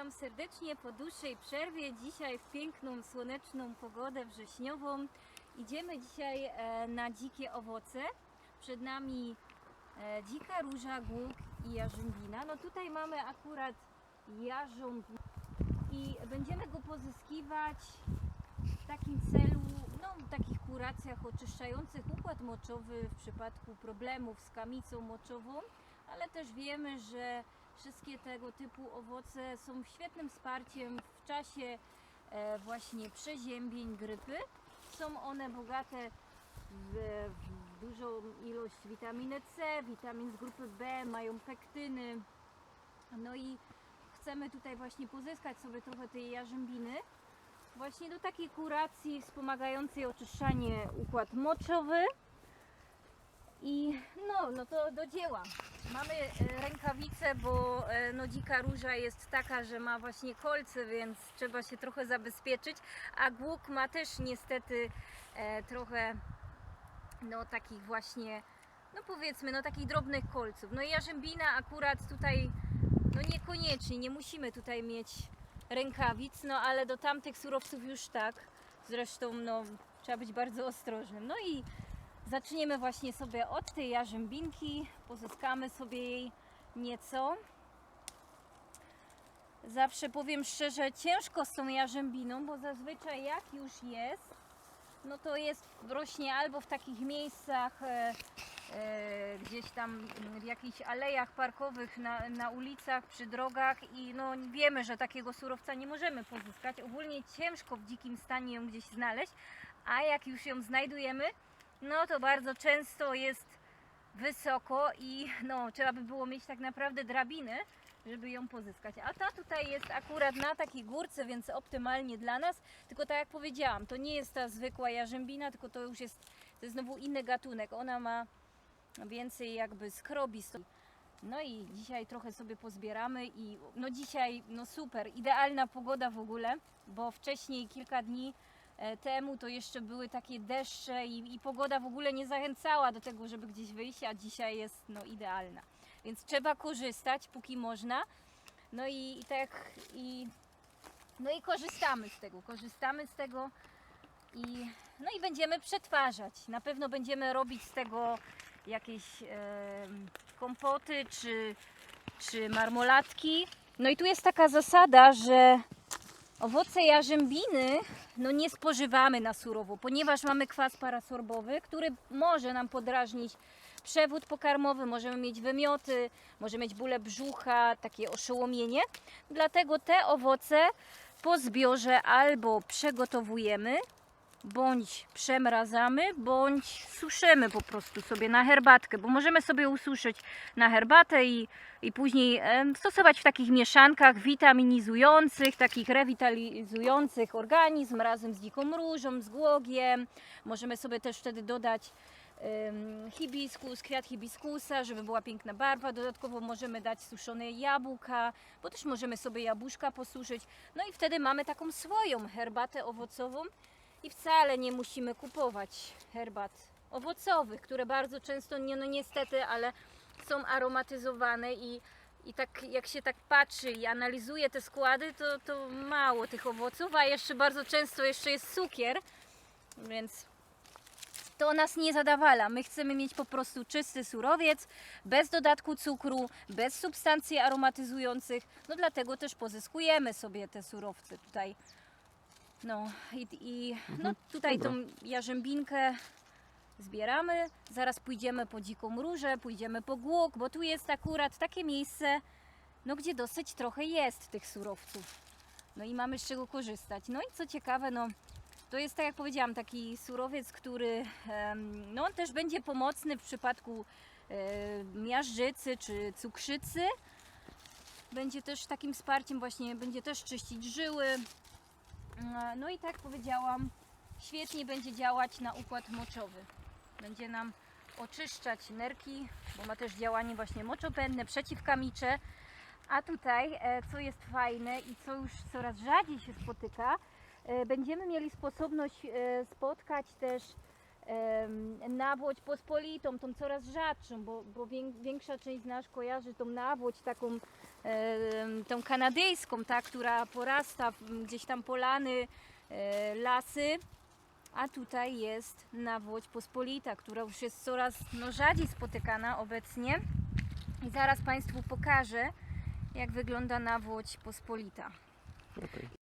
Witam serdecznie po dłuższej przerwie. Dzisiaj w piękną, słoneczną pogodę wrześniową. Idziemy dzisiaj e, na dzikie owoce. Przed nami e, dzika róża, głuk i jarzębina. No tutaj mamy akurat jarząb i będziemy go pozyskiwać w takim celu, no w takich kuracjach oczyszczających układ moczowy w przypadku problemów z kamicą moczową, ale też wiemy, że wszystkie tego typu owoce są świetnym wsparciem w czasie e, właśnie przeziębień, grypy. Są one bogate w, dużą ilość witaminy C, witamin z grupy B, mają pektyny. No i chcemy tutaj właśnie pozyskać sobie trochę tej jarzębiny właśnie do takiej kuracji wspomagającej oczyszczanie układ moczowy. I no, no to do dzieła. Mamy e, rękawice, bo e, no, dzika róża jest taka, że ma właśnie kolce, więc trzeba się trochę zabezpieczyć, a głuk ma też niestety e, trochę no takich właśnie, no powiedzmy, no takich drobnych kolców. No i jarzębina akurat tutaj, no niekoniecznie, nie musimy tutaj mieć rękawic, no ale do tamtych surowców już tak. Zresztą no trzeba być bardzo ostrożnym. No i zaczniemy właśnie sobie od tej jarzębinki, pozyskamy sobie jej nieco. Zawsze powiem szczerze, ciężko z tą jarzębiną, bo zazwyczaj jak już jest, no to jest, rośnie albo w takich miejscach, e, e, gdzieś tam w jakichś alejach parkowych, na, na ulicach, przy drogach i no wiemy, że takiego surowca nie możemy pozyskać. Ogólnie ciężko w dzikim stanie ją gdzieś znaleźć, a jak już ją znajdujemy, no to bardzo często jest wysoko i no trzeba by było mieć tak naprawdę drabiny, żeby ją pozyskać. A ta tutaj jest akurat na takiej górce, więc optymalnie dla nas. Tylko tak jak powiedziałam, to nie jest ta zwykła jarzębina, tylko to już jest, to jest znowu inny gatunek. Ona ma więcej jakby skrobi. No i dzisiaj trochę sobie pozbieramy i no dzisiaj no super, idealna pogoda w ogóle, bo wcześniej kilka dni temu to jeszcze były takie deszcze i, i pogoda w ogóle nie zachęcała do tego, żeby gdzieś wyjść, a dzisiaj jest no idealna. Więc trzeba korzystać, póki można. No i, i tak i no i korzystamy z tego, korzystamy z tego i no i będziemy przetwarzać. Na pewno będziemy robić z tego jakieś em, kompoty czy, czy marmolatki. No i tu jest taka zasada, że owoce jarzębiny no nie spożywamy na surowo, ponieważ mamy kwas parasorbowy, który może nam podrażnić przewód pokarmowy, możemy mieć wymioty, możemy mieć bóle brzucha, takie oszołomienie. Dlatego te owoce po zbiorze albo przygotowujemy, bądź przemrazamy, bądź suszymy po prostu sobie na herbatkę, bo możemy sobie ususzyć na herbatę i, i później stosować w takich mieszankach witaminizujących, takich rewitalizujących organizm razem z dziką różą, z głogiem. Możemy sobie też wtedy dodać hibiskus, kwiat hibiskusa, żeby była piękna barwa. Dodatkowo możemy dać suszone jabłka, bo też możemy sobie jabłuszka posuszyć. No i wtedy mamy taką swoją herbatę owocową i wcale nie musimy kupować herbat owocowych, które bardzo często, nie, no niestety, ale są aromatyzowane i, i tak jak się tak patrzy i analizuje te składy, to, to mało tych owoców, a jeszcze bardzo często jeszcze jest cukier, więc to nas nie zadawala. My chcemy mieć po prostu czysty surowiec, bez dodatku cukru, bez substancji aromatyzujących. No dlatego też pozyskujemy sobie te surowce tutaj. No i, i no, tutaj tą jarzębinkę zbieramy. Zaraz pójdziemy po dziką różę, pójdziemy po głuk, bo tu jest akurat takie miejsce, no gdzie dosyć trochę jest tych surowców. No i mamy z czego korzystać. No i co ciekawe, no to jest tak jak powiedziałam, taki surowiec, który no on też będzie pomocny w przypadku miażdżycy czy cukrzycy. Będzie też takim wsparciem właśnie, będzie też czyścić żyły. E, No i tak powiedziałam, świetnie będzie działać na układ moczowy. Będzie nam oczyszczać nerki, bo ma też działanie właśnie moczopędne, przeciwkamicze. A tutaj, e, co jest fajne i co już coraz rzadziej się spotyka, e, będziemy mieli sposobność spotkać też nawłoć pospolitą, tą coraz rzadszą, bo, bo wię- większa część z nas kojarzy tą nawłoć taką tą kanadyjską, ta, która porasta gdzieś tam polany, e, lasy, a tutaj jest nawłoć pospolita, która już jest coraz no, rzadziej spotykana obecnie. I zaraz Państwu pokażę, jak wygląda nawłoć pospolita. Okej.